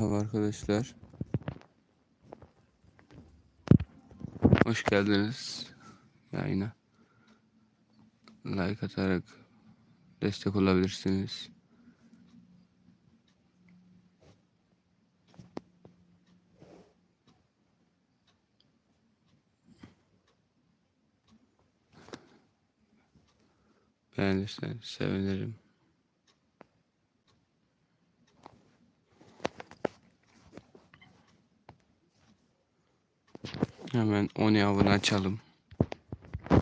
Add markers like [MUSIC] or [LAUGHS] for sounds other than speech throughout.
Merhaba arkadaşlar. Hoş geldiniz yayına. Like atarak destek olabilirsiniz. Beğenirseniz sevinirim. Hemen Oni avını açalım.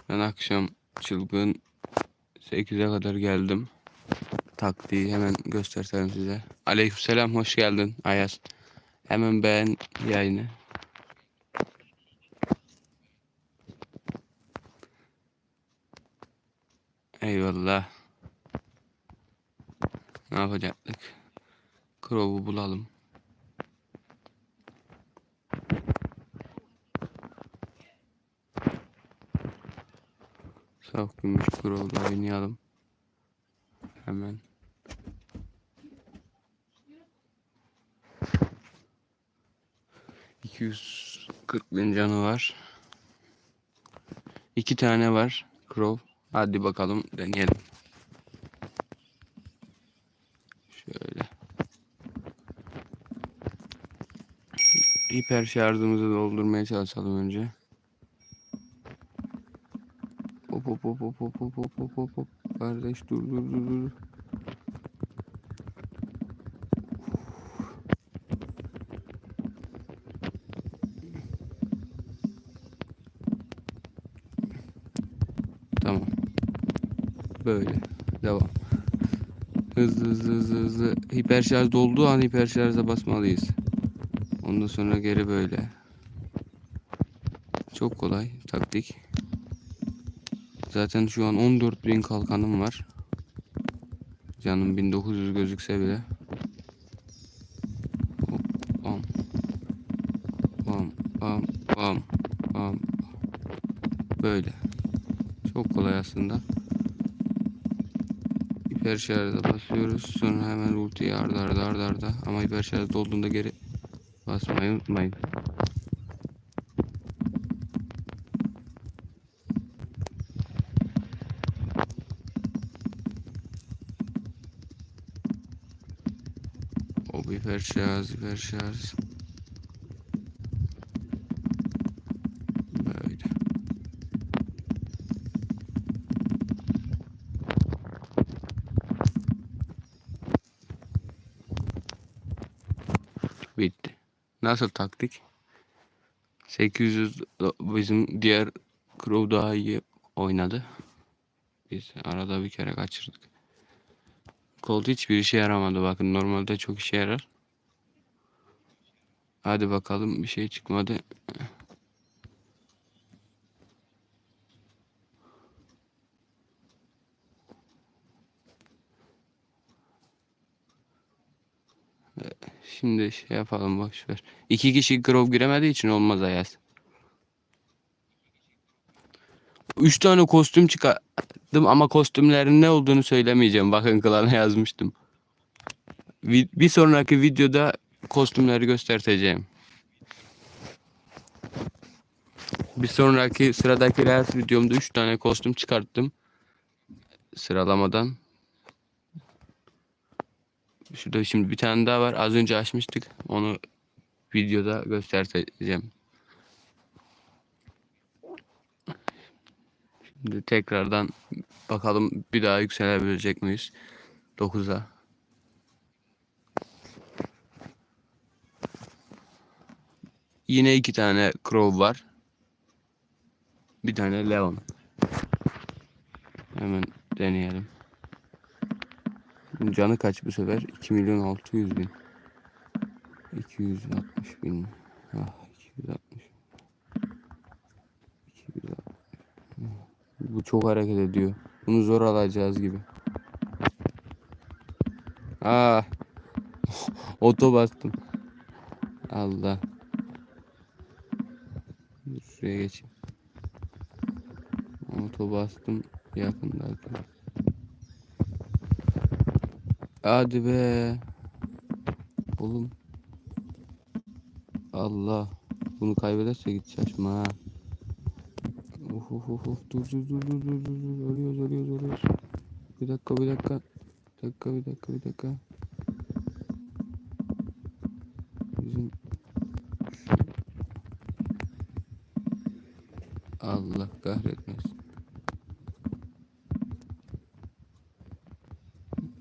Ben akşam çılgın 8'e kadar geldim. Taktiği hemen göstersem size. Aleykümselam hoş geldin Ayaz. Hemen beğen yayını. Eyvallah. Ne yapacaktık? Crow'u bulalım. Saf gümüş Crow'da oynayalım. Hemen. İki yüz kırk bin canı var. İki tane var Crow. Hadi bakalım deneyelim. Şöyle. Hiper şarjımızı doldurmaya çalışalım önce. Hop hop hop hop hop hop hop hop hop. Kardeş dur dur dur dur. Tamam. Böyle. Devam. Hızlı hızlı hızlı hızlı. Hiper şarj dolduğu an hiper şarja basmalıyız. Ondan sonra geri böyle. Çok kolay taktik. Zaten şu an 14.000 kalkanım var. Canım 1900 gözükse bile. Bam. Bam bam bam bam. Böyle. Çok kolay aslında. Hiper şarja basıyoruz. Sonra hemen ultiyi arda arda arda arda. Ama hiper şarj dolduğunda geri basmayı unutmayın. Hiper şarj. Böyle. Bitti. Nasıl taktik? 800 da- bizim diğer crew daha iyi oynadı. Biz arada bir kere kaçırdık. Colt hiçbir işe yaramadı bakın. Normalde çok işe yarar. Hadi bakalım bir şey çıkmadı. Şimdi şey yapalım boş ver. İki kişi Grove giremediği için olmaz Ayaz. Üç tane kostüm çıkarttım ama kostümlerin ne olduğunu söylemeyeceğim. Bakın klana yazmıştım. Bir sonraki videoda kostümleri göstereceğim. Bir sonraki sıradaki Reels videomda 3 tane kostüm çıkarttım. Sıralamadan. Şurada şimdi bir tane daha var. Az önce açmıştık. Onu videoda göstereceğim. Şimdi tekrardan bakalım bir daha yükselebilecek miyiz? 9'a. Yine iki tane Crow var. Bir tane Leon. Hemen deneyelim. Canı kaç bu sefer? 2 milyon 600 bin. 260 bin. Ah 260. 260. Bu çok hareket ediyor. Bunu zor alacağız gibi. Aa. [LAUGHS] Oto bastım. Allah. Şuraya geçeyim. Oto bastım yakındaki. Hadi be. Oğlum Allah. Bunu kaybederse git şaşma ha. Of of of of. Dur dur dur dur dur dur. dur. Ölüyoruz ölüyoruz ölüyoruz. Bir dakika bir dakika. Bir dakika bir dakika bir dakika. Bizim Allah kahretmesin.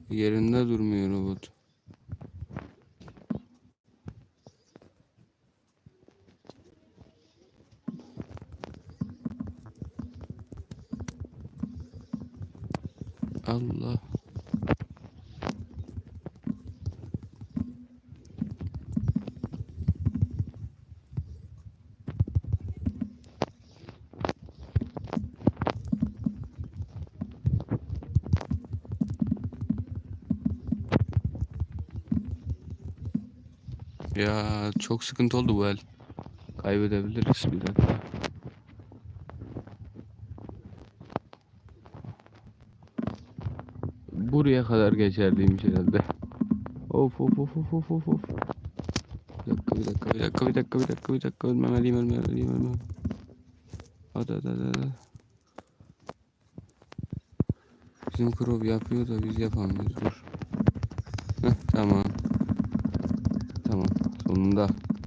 Yerinde durmuyor robot. Allah. Ya çok sıkıntı oldu bu el. Kaybedebiliriz bir dakika. Buraya kadar geçerliymiş herhalde. Of of of of of of of. Bir dakika bir dakika bir dakika bir dakika bir dakika bir dakika ölmemeliyim ölmemeliyim ölmemeliyim. Hadi hadi hadi. hadi. Bizim krov yapıyor da biz yapamıyoruz dur. Heh, tamam.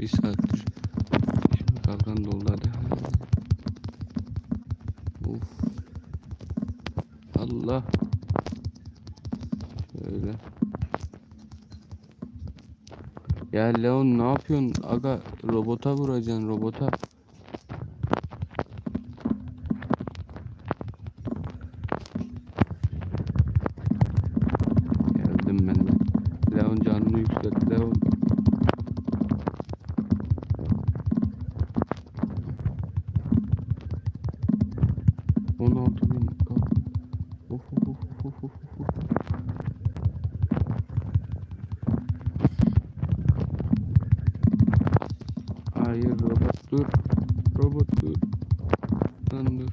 Bir saattir. Şimdi kalkan doldu hadi. Allah. Şöyle. Ya Leon ne yapıyorsun? Aga robota vuracaksın robota. Geldim ben de. Leon canını yükselt Leon. On altı bin. Of of of of of of. of. Hayır robot dur. Robot dur. Lan dur.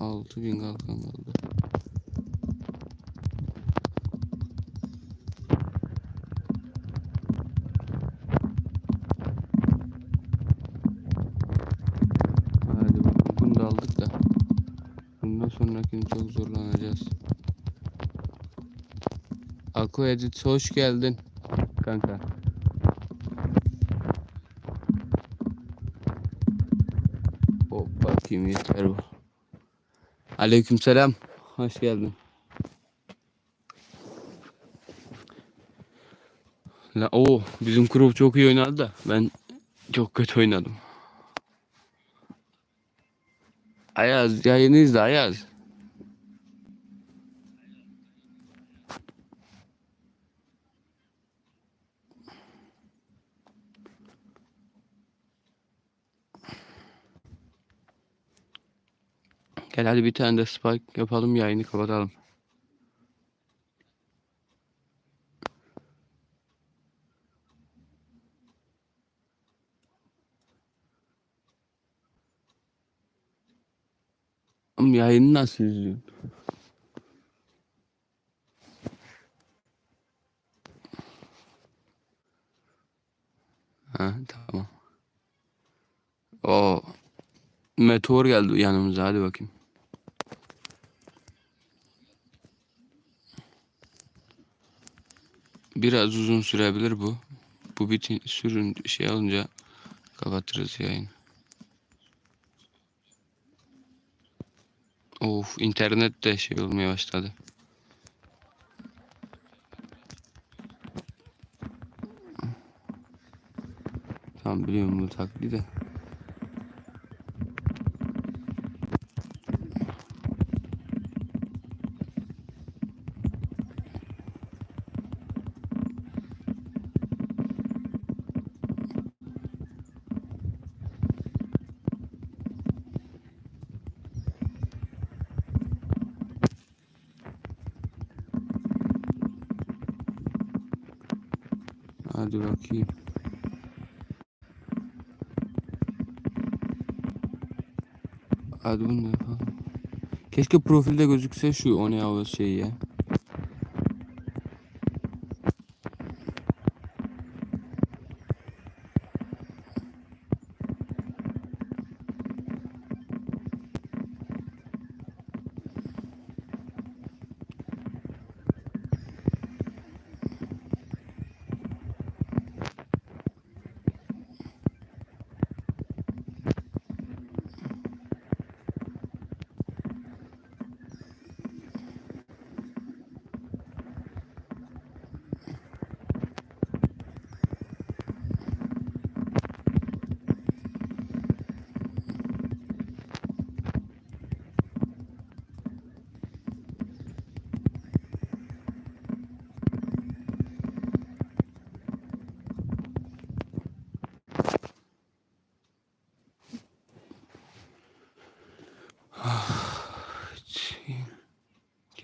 6000 kalkan kaldı. Hadi bakalım bunu da aldık da. Bundan sonrakini çok zorlanacağız. Edit hoş geldin. Kanka. Hop bakayım yeter bu. Aleykümselam. Hoş geldin. La o bizim grup çok iyi oynadı da ben çok kötü oynadım. Ayaz yayını izle Ayaz. Gel hadi bir tane de spike yapalım yayını kapatalım. Yayını nasıl izliyorsun? Ha tamam. O meteor geldi yanımıza hadi bakayım. Biraz uzun sürebilir bu. Bu bitin sürün şey olunca kapatırız yayını. Of internet de şey olmaya başladı. Tamam biliyorum bu taklidi de. Hadi bakayım. Hadi bunu yapalım. Keşke profilde gözükse şu o ne o şey ya.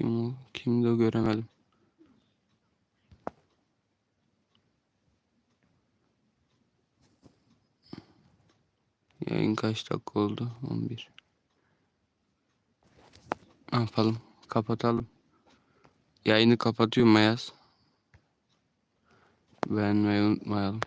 Balığı göremedim. Yayın kaç dakika oldu? 11. Ne yapalım? Kapatalım. Yayını kapatıyorum Mayaz. Beğenmeyi unutmayalım.